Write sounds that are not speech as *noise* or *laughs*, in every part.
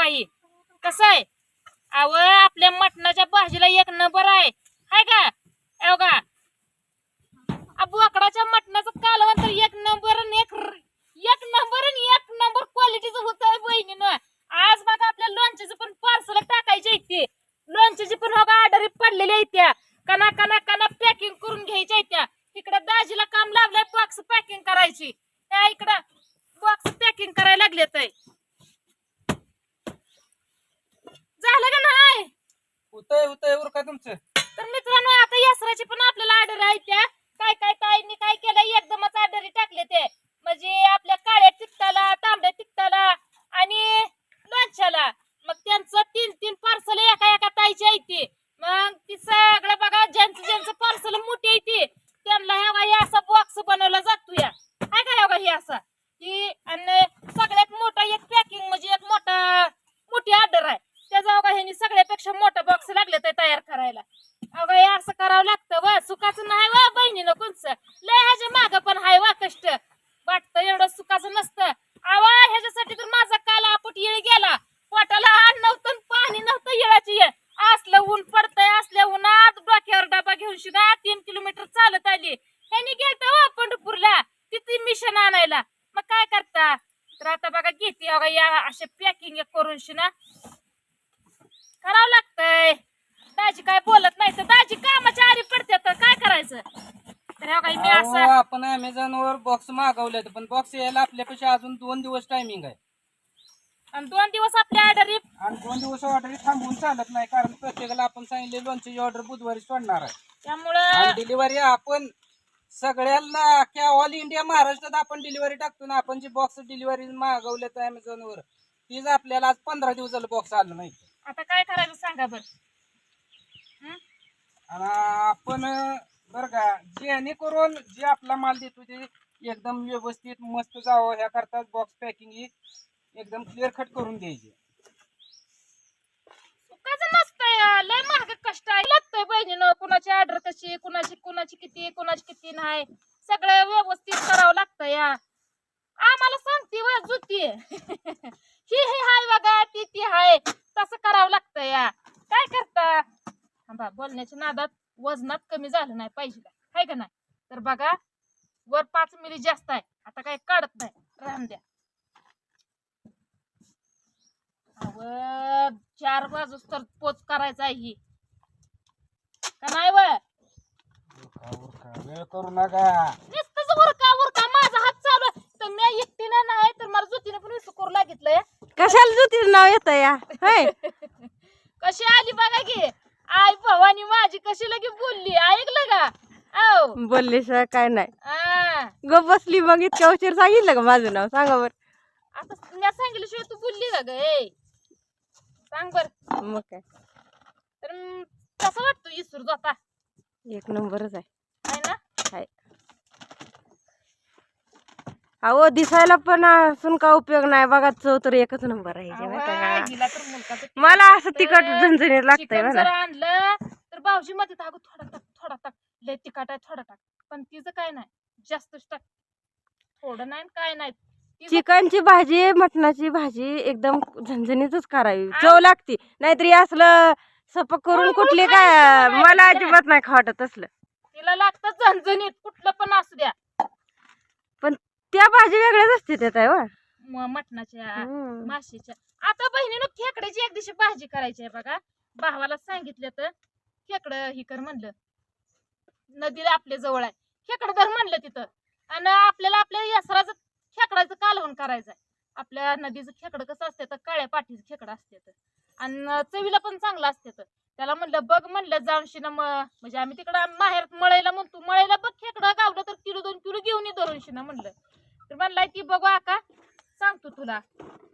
काही कसं आहे? अव आपल्या मटणाच्या भाजीला एक नंबर आहे. हाय का? अव का? बोकडाच्या मटणाचं कालवण तर एक नंबर आणि एक एक नंबर आणि एक नंबर क्वालिटीच होत आहे बहिणीनं. आज बघा आपल्या लोणच्याचं पण पार्सल टाकायचे इथे लोणच्याची पण बघा ऑर्डर पडलेल्या आहेत त्या. कना कना कना पॅकिंग करून घ्यायच्या आहेत त्या इकडे दाजीला काम लागलंय बॉक्स पॅकिंग करायची त्या इकडं बॉक्स पॅकिंग करायला लागलेत आहे. झालं का नाही होतंय होतंय उर का तुमचं तर मित्रांनो आता यसराची पण आपल्याला ऑर्डर आहे त्या काय काय? ताईंनी काय केलं? एकदमच आदरी टाकले ते. म्हणजे आपल्या काळ्या तिकताला तांबड्या तिकताला आणि लोणच्याला. मग त्यांचं तीन तीन पार्सल एका एका ताईची आहे ती. मग ती सगळं बघा ज्यांचं ज्यांचं पार्सल मोठी आहे ती त्यांना ह्या हे असा बॉक्स बनवला जातो या. काय काय बघा हे असा? की आणि सगळ्यात मोठा एक पॅकिंग म्हणजे एक मोठा मोठी ऑर्डर आहे. त्याचा बघा ह्यांनी सगळ्यापेक्षा मोठा बॉक्स लागले ते तयार करायला. अगं हे असं करावं लागतं वा. सुखाचं नाही वा बहिणीनं कोणचं? लय ह्याच्या माग पण हाय वा कष्ट. वाटतं एवढं सुखाचं नसतं. आवा ह्याच्यासाठी तर माझा काल आपट येळ गेला. पोटाला अन्न नव्हतं पाणी नव्हतं येळाची येळ. असलं ऊन पडतंय असल्या उन्हात डोक्यावर डबा घेऊन शिना तीन किलोमीटर चालत आली. ह्यानी गेलत वा पंढरपूरला. तिथे मिशन आणायला. मग काय करता? तर आता बघा घेते अगं या असे पॅकिंग करून शिना. करावं लागतंय. दाजी काय बोलत नाही तर दाजी कामाच्या आरी पडते तर काय करायचं. तर ह्या काही मी अहो, असं आपण अमेझॉन वर बॉक्स मागवले पण बॉक्स यायला आपल्यापेक्षा अजून दोन दिवस टायमिंग आहे. आणि दोन दिवस आपल्या ऑर्डर आणि दोन दिवस ऑर्डर थांबवून चालत नाही कारण प्रत्येकाला आपण सांगितले लोणची ऑर्डर बुधवारी सोडणार आहे. आणि त्यामुळं डिलिव्हरी आपण सगळ्यांना अख्ख्या ऑल इंडिया महाराष्ट्रात आपण डिलिव्हरी टाकतो ना आपण जी बॉक्स डिलिव्हरी मागवले तर अमेझॉन वर तीच आपल्याला आज पंधरा दिवसाला बॉक्स आलं नाही. आता काय करायचं सांगा बर. आणि आपण बर का? जेणेकरून जे आपला माल देतो ते एकदम व्यवस्थित मस्त जावं ह्या करता बॉक्स पॅकिंग ही एकदम क्लिअर कट करून द्यायची. सुखाचं नसतंय लय महाग कष्ट आहे. लागतंय बहिणीनं. कुणाची ऑर्डर कशी कुणाची कुणाची किती कुणाची किती नाही. सगळं व्यवस्थित करावं लागतं या आम्हाला सांगते व जुती. *laughs* ही ही हाय बघा ती ती हाय. तसं करावं लागतं या काय करता? थांबा बोलण्याच्या नादात. वजनात कमी झालं नाही पाहिजे. हाय का नाही? तर बघा वर पाच मिली जास्त आहे. आता काय काढत नाही. राहून द्या. अव चार बाजूस तर पोच करायचा आहे ही. का नाही व? वेळ करू नका. नुसतंच उरका उरका. माझा हात चालू आहे. तर मी एकटीनं नाही तर मला जुतीने पण विसू करू लागितलंय कशाला जुतीचं नाव येतं या? होय. *laughs* कशी आली बघा की? आई भवानी माझी कशी लगे बोलली? ऐकलं का? औ बोलल्याशिवाय काय नाही. आ, ग बसली मग इतक्या उशीर सांगितलं का माझं नाव? सांगा बर. आता मी सांगितल्याशिवाय तू बोलली का ग? ए. सांग बर. मग काय? तर म, कसं वाटतं इसरू जाता एक नंबरच आहे. आहे ना? हाय अहो दिसायला पण असून का उपयोग नाही. बघा चव तर एकच नंबर आहे मला असं तिखट झणझणीत लागतंय चिकन मला आणलं तर भाऊजी मध्ये अगं थोडा टाक थोडा टाक. लय तिखट आहे थोडा टाक. पण तिचं काय नाही. जास्तच टाक थोडं नाही काय नाही. चिकनची भाजी मटणाची भाजी एकदम झणझणीतच करावी. चव लागती. नाहीतर असलं सपक करून कुठली काय मला. अजिबात नाही खावटत असलं तिला लागतं झणझणीत कुठलं पण असू द्या. त्या भाजी वेगळ्याच असते त्यात आहे वा म- मटणाच्या हम्म. माशीच्या. आता बहिणीनं खेकड्याची एक दिवशी भाजी करायची आहे बघा. भावाला सांगितलं तर खेकडं ही कर म्हणलं. नदीला आपल्या जवळ आहे. खेकडं धर म्हणलं तिथं. आणि आपल्याला आपल्या यसराचं खेकडाचं कालवण करायचं आहे आपल्या नदीचं खेकडं कसं असते तर काळ्या पाठीचं खेकडं असते तर. आणि चवीला पण चांगलं असते तर. त्याला म्हणलं बघ म्हणलं जाऊन शिना म्हणजे आम्ही तिकडं माहेर मळायला म्हणतो मळायला बघ खेकडं गावलं तर किलो दोन किलो घेऊन ये धरून शिना म्हणलं. बनलाय ती बघू आका. सांगतो तुला.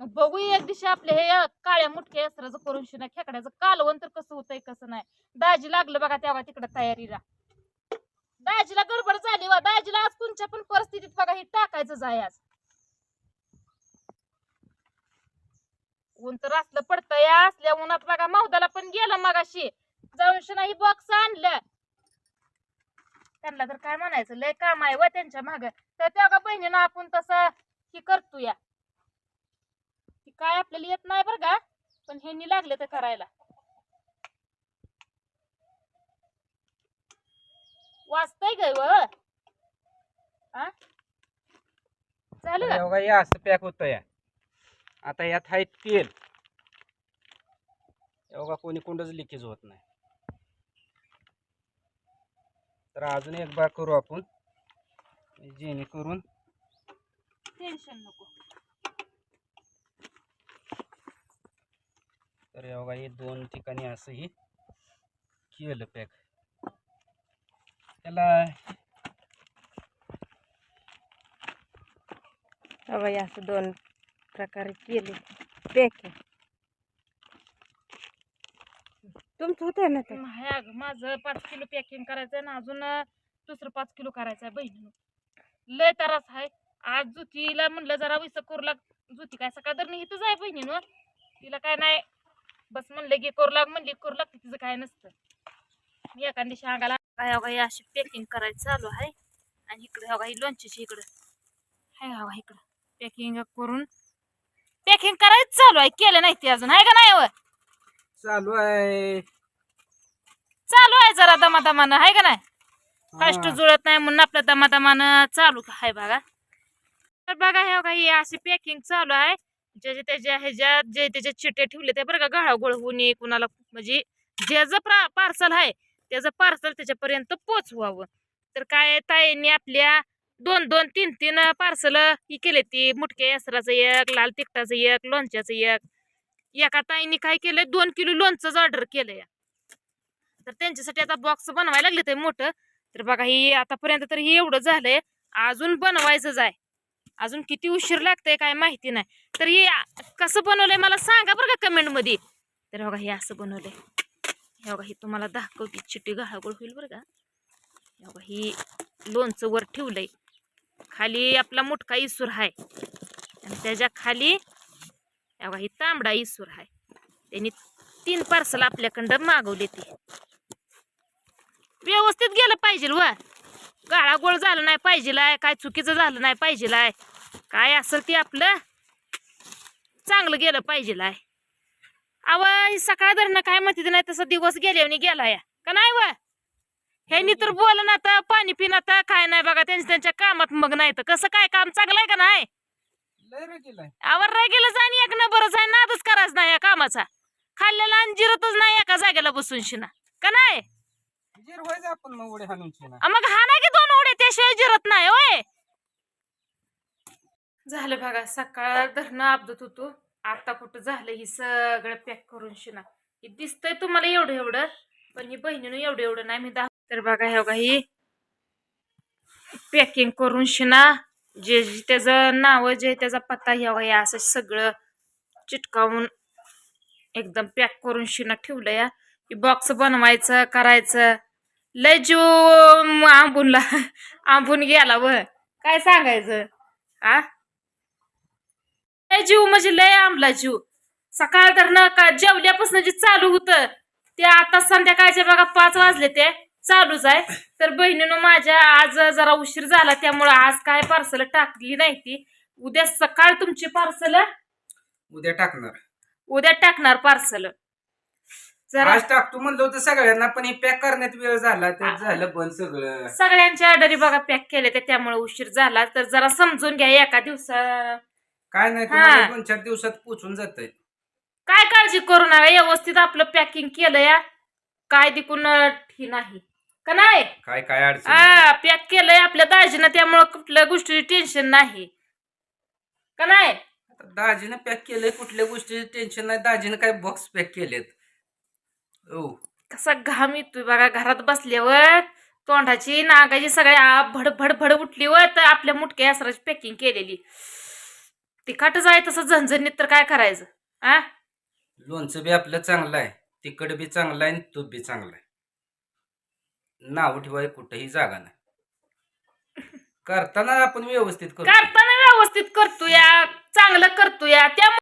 मग बघू एक दिवशी आपले हे काळ्या मुटक्या असराचं करून शिना खेकड्याचं कालवण तर कसं होतंय कसं नाही. दाजी लागलं बघा तेव्हा तिकडं तयारीला. दाजीला गडबड झाली वा दाजीला आज तुमच्या पण परिस्थितीत बघा हे टाकायचं जाय आज. ऊन तर असलं पडतंय असल्या उन्हात बघा मौदाला पण गेलं मगाशी. जाऊन शिना ही बॉक्स आणलं. त्यांना तर काय म्हणायचं लय काम आहे व त्यांच्या माग. तर त्या का बहिणीनं आपण तसं हे करतो या ती काय आपल्याला येत नाही बरं का पण ह्यांनी लागले तर करायला. वाचतय ग व. आ? झालं का बघा, असं पॅक होतं या आता यात आहे तेल एवढा कोणी कोणतंच लिकेज होत नाही. तर अजून एक बार करू आपण. जेणेकरून टेन्शन नको. तर हे बघा हे दोन ठिकाणी असं हे केलं पॅक त्याला बाबा हे असं दोन प्रकारे केले पॅकिंग तुमचं होतं ना ते? माझं पाच किलो पॅकिंग करायचंय ना अजून दुसरं पाच किलो करायचंय बहिणीनं लय त्रास आहे. आज जुतीला म्हणलं जरा विस करू लाग. जुती काय सकाळ इथंच आहे बहिणीनं. तिला काय नाही. बस म्हणलं की करू लाग म्हणली करू लागते तिचं काय नसतं. मी एका दिवशी अंगाला काय अगं हे अशी पॅकिंग करायचं चालू आहे. आणि इकडे अगं ही लोणचीची इकडं. हाय अगं इकडं. पॅकिंग करून पॅकिंग करायचं चालू आहे. केलं नाही ते अजून. आहे का नाही व? चालू आहे. चालू आहे जरा दमादमानं. आहे का नाही? कष्ट. जुळत नाही म्हणून आपलं दमादमानं चालू आहे बघा. तर बघा हे बघा हे अशी पॅकिंग चालू आहे. ज्याच्या त्याच्या ह्याच्यात जे त्याचे चिटे ठेवले ते बरं का गळागोळ होऊ नये कुणाला म्हणजे ज्याचं पार्सल आहे त्याचं पार्सल त्याच्यापर्यंत पोचवावं. तर काय ताईंनी आपल्या दोन दोन तीन तीन पार्सल ही केले ती. मुटके यासराचं एक लाल तिखटाचं एक लोणच्याचं एक. एका ताईंनी काय केलंय दोन किलो लोणचंच ऑर्डर केलंय. तर त्यांच्यासाठी आता बॉक्स बनवायला लागले ते मोठं. तर बघा ही आतापर्यंत तर हे एवढं झालंय. अजून बनवायचंच आहे अजून किती उशीर लागतंय काय माहिती नाही. तर हे कसं बनवलंय मला सांगा बरं का कमेंटमध्ये. तर बघा हे असं बनवलंय. हे बघा हे तुम्हाला दाखवते. चिट्टी गहागोळ होईल बरं का. हे बघा ही लोणचं वर ठेवलंय. खाली आपला मोठका इसूर आहे आणि त्याच्याखाली हे बघा ही तांबडा इसूर आहे त्यांनी तीन पार्सल आपल्याकडं मागवले ते. व्यवस्थित गेलं पाहिजे व. गाळागोळ झालं नाही पाहिजे काय चुकीचं झालं नाही पाहिजे काय असेल ते आपलं चांगलं गेलं पाहिजे अव सकाळ धरणं काय म्हणते नाही तसा दिवस गेल्याने गेला या का नाही व? ह्यांनी तर बोल ना तर पाणी पिणं तर काय नाही बघा त्यांच्या त्यांच्या कामात मग नाही तर. कसं काय काम चांगलं आहे का नाही? आवर गेलं जाईन एक नंबरच आहे नादच करायचं नाही या कामाचा. खाल्लेला आणि जिरतच नाही एका जागेला बसून शिना का नाही? जिर व्हायचं आपण मग आ, मग हा नाही की दोन उड्या त्याशिवाय जिरत नाही होय. झालं बघा सकाळ धरणं आपदत होतो. आता कुठं झालं ही सगळं पॅक करून शिना. हे दिसतंय तुम्हाला एवढं एवढं पण ही बहिणीनं एवढं एवढं नाही मी दाख तर बघा हे बघा ही पॅकिंग करून शिना. जे जे त्याचं नाव जे त्याचा पत्ता हे बघा हे असं सगळं चिटकावून एकदम पॅक करून शिना ठेवलं या बॉक्स बनवायचं करायचं. लय जीव आंबूनला आंबून गेला व. काय सांगायचं? आ? लय जीव म्हणजे लय आंबला जीव. सकाळ तर न का जेवल्यापासून जे चालू होतं ते आता संध्याकाळचे बघा पाच वाजले ते चालूच आहे. तर बहिणीनं माझ्या आज जरा उशीर झाला त्यामुळं आज काय पार्सल टाकली नाही ती. उद्या सकाळ तुमची पार्सल उद्या टाकणार. उद्या टाकणार पार्सल जरा आज टाकतो म्हणलं होतं सगळ्यांना पण हे पॅक करण्यात वेळ झाला तर झालं बंद सगळं. सगळ्यांच्या ऑर्डरी बघा पॅक केले ते त्यामुळे उशीर झाला. तर जरा समजून घ्या एका दिवसा काय नाही हा. दोन चार दिवसात पोचून जात काय काळजी करू नका व्यवस्थित आपलं पॅकिंग केलं या. काय दिकून ही नाही. का नाही? काय काय अडचण हा पॅक केलंय आपल्या दाजीनं त्यामुळं कुठल्या गोष्टीची टेन्शन नाही. का नाही? आता दाजीनं पॅक केलंय कुठल्या गोष्टीचे टेन्शन नाही. दाजीनं काय बॉक्स पॅक केलेत. कसा घाम येतोय बघा घरात बसल्यावर तोंडाची नागाची सगळ्या भड भड भड उठली व तर आपल्या मुटक्या असराची पॅकिंग केलेली. तिखटच आहे तसं झणझणीत तर काय करायचं आ? लोणचं बी आपलं चांगलं आहे तिकड बी चांगलं आहे तूप बी चांगलं आहे. नाव ठेवाय कुठेही जागा नाही. *laughs* करताना आपण व्यवस्थित करतो करताना व्यवस्थित करतो या चांगलं करतो या त्यामुळे